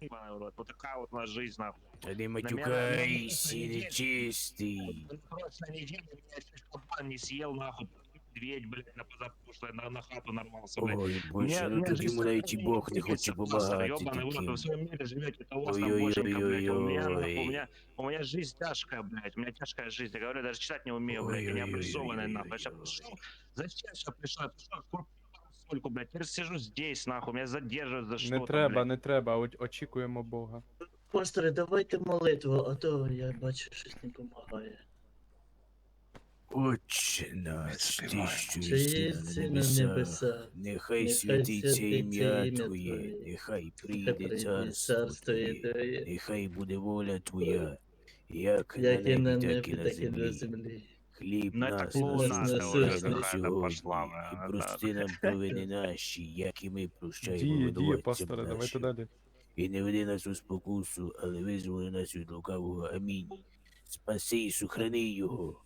ебаный в рот. Вот такая вот у нас жизнь, нахуй. Та не На матюкайся, мене- нечистий. На прошлой неделе меня чуть кабан не съел, нахуй. Медведь, блядь, на позапрошлой на, на хату нарвался, блядь. Ой, Мне- боже, ну мне тоді жизнь навіть і не Бог не двигается хоче просто, помагати ёбаный в рот, таким. Вы в своем мире живете, это у вас там боженька, блядь. а У меня, нахуй, у меня, у меня жизнь тяжкая, блядь. У меня тяжкая жизнь. Я говорю, даже читать не умею, блядь. Я не образованный, нахуй. Я сейчас пришел. Зачем я пришел? Я пришел купил блядь. Теперь сижу здесь, нахуй. Меня задерживают за что-то, Не треба, блядь. не треба, о- очікуємо Бога. Пасторе, давайте молитву, а то я бачу, щось не допомагає. Отче наш, ти, що Чи є на на небесах, небеса? нехай святиться ім'я Твоє, нехай Хай прийде царство Твоє, Твоє, нехай буде воля Твоя, як на як і на небі, так і на землі. землі. Хліб Ну, это нас клоунада насущний сьогодні, пошла, і прости нам провини наші, як і ми прощаємо Діє, діє, винуватцям пасторе, давайте нашим. далі. І не веди нас у спокусу, але визволи нас від лукавого. Амінь. Спаси і сохрани його.